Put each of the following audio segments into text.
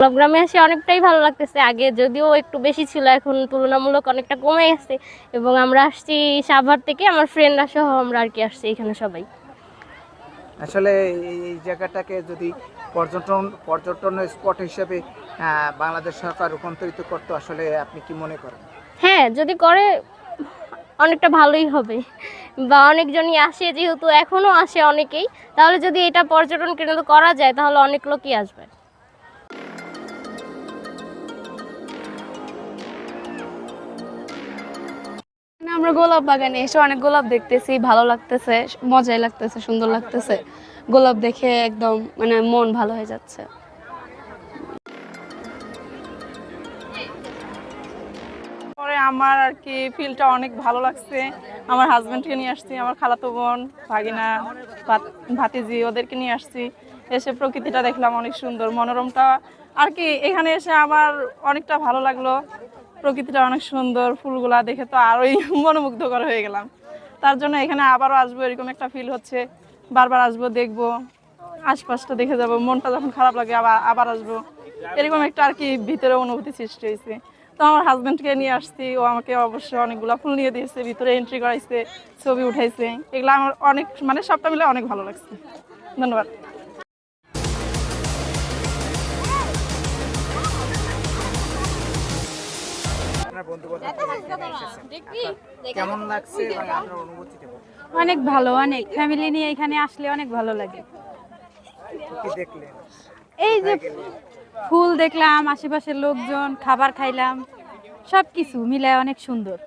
গোলাপ গ্রামে এসে অনেকটাই ভালো লাগতেছে। আগে যদিও একটু বেশি ছিল এখন তুলনামূলক অনেকটা কমে গেছে। এবং আমরা আসছি সাভার থেকে আমার ফ্রেন্ডরা সহ আমরা আর কি আসছি এখানে সবাই। আসলে এই- জায়গাটাকে যদি পর্যটন পর্যটন স্পট হিসেবে বাংলাদেশ সরকার রূপান্তরিত করতো আসলে আপনি কি মনে করেন? হ্যাঁ যদি করে অনেকটা ভালোই হবে। বা অনেকজনই আসে যেহেতু এখনও আসে অনেকেই। তাহলে যদি এটা পর্যটন কেন্দ্র করা যায় তাহলে অনেক লোকই আসবে। আমরা গোলাপ বাগানে এসে অনেক গোলাপ দেখতেছি, ভালো লাগতেছে, মজাই লাগতেছে, সুন্দর লাগতেছে। গোলাপ দেখে একদম মানে মন ভালো হয়ে যাচ্ছে। পরে আমার আর কি ফিলটা অনেক ভালো লাগছে। আমার হাজব্যান্ডকে নিয়ে আসছি, আমার খালাতো বোন, ভাগিনা ভাতিজি, ওদেরকে নিয়ে আসছি। এসে প্রকৃতিটা দেখলাম অনেক সুন্দর, মনোরমটা। আর কি, এখানে এসে আমার অনেকটা ভালো লাগল। প্রকৃতিটা অনেক সুন্দর, ফুলগুলা দেখে তো আরোই মনোমুগ্ধকর হয়ে গেলাম। তার জন্য এখানে আবারও আসব, এরকম একটা ফিল হচ্ছে। বারবার আসব, দেখব, আশপাশটা দেখে যাব, মনটা যখন খারাপ লাগে, আবার আবার আসব। এরকম একটা আর কি ভিতরে অনুভূতি সৃষ্টি হয়েছে। তো আমার হাজব্যান্ডকে নিয়ে আসছি, ও আমাকে অবশ্যই অনেকগুলো ফুল নিয়ে দিয়েছে, ভিতরে এন্ট্রি করাইছে, ছবি উঠাইছে। এগুলো আমার অনেক মানে সবটা মিলে অনেক ভালো লাগছে। ধন্যবাদ। আপনার বন্ধু কেমন লাগছে এবং আপনার অনুভূতিটা অনেক ভালো অনেক। ফ্যামিলি নিয়ে এখানে আসলে অনেক ভালো লাগে। দেখলেন? এই যে ফুল দেখলাম আশেপাশের লোকজন খাবার খাইলাম সব কিছু মিলায় অনেক সুন্দর।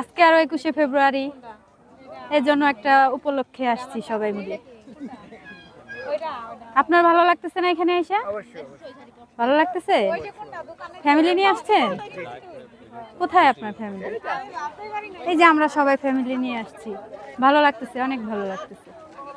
আজকে আরও একুশে ফেব্রুয়ারি এর জন্য একটা উপলক্ষে আসছি সবাই মিলে। আপনার ভালো লাগতেছে না এখানে এসে? ভালো লাগতেছে? ফ্যামিলি নিয়ে আসছেন? কোথায় আপনার ফ্যামিলি এই যে আমরা সবাই ফ্যামিলি নিয়ে আসছি। ভালো লাগতেছে অনেক ভালো লাগতেছে।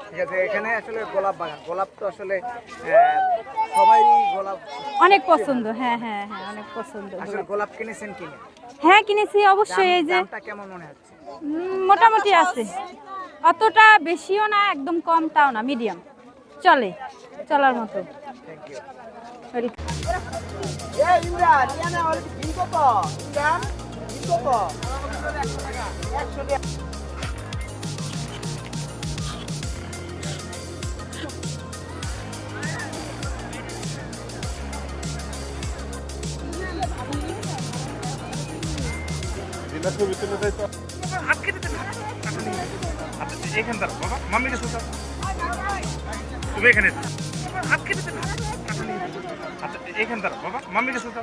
ঠিক আছে এখানে আসলে গোলাপ বাগান। গোলাপ তো আসলে আহ, গোলাপ অনেক পছন্দ হ্যাঁ হ্যাঁ হ্যাঁ অনেক পছন্দ। আসলে গোলাপ কিনেছেন কিনে? হ্যাঁ কিনেছি অবশ্যই এই যে দামটা কেমন মনে হচ্ছে? মোটামুটি আছে। অতটা বেশিও না একদম কম তাও না মিডিয়াম চলে চলার মতো। থ্যাংক ইউ এখানে দাঁড়াও বাবা মাম্মিকে সোজা তুমি এখানে দেবে আচ্ছা এখানে দাঁড়াও বাবা। মাম্মিকে সোজা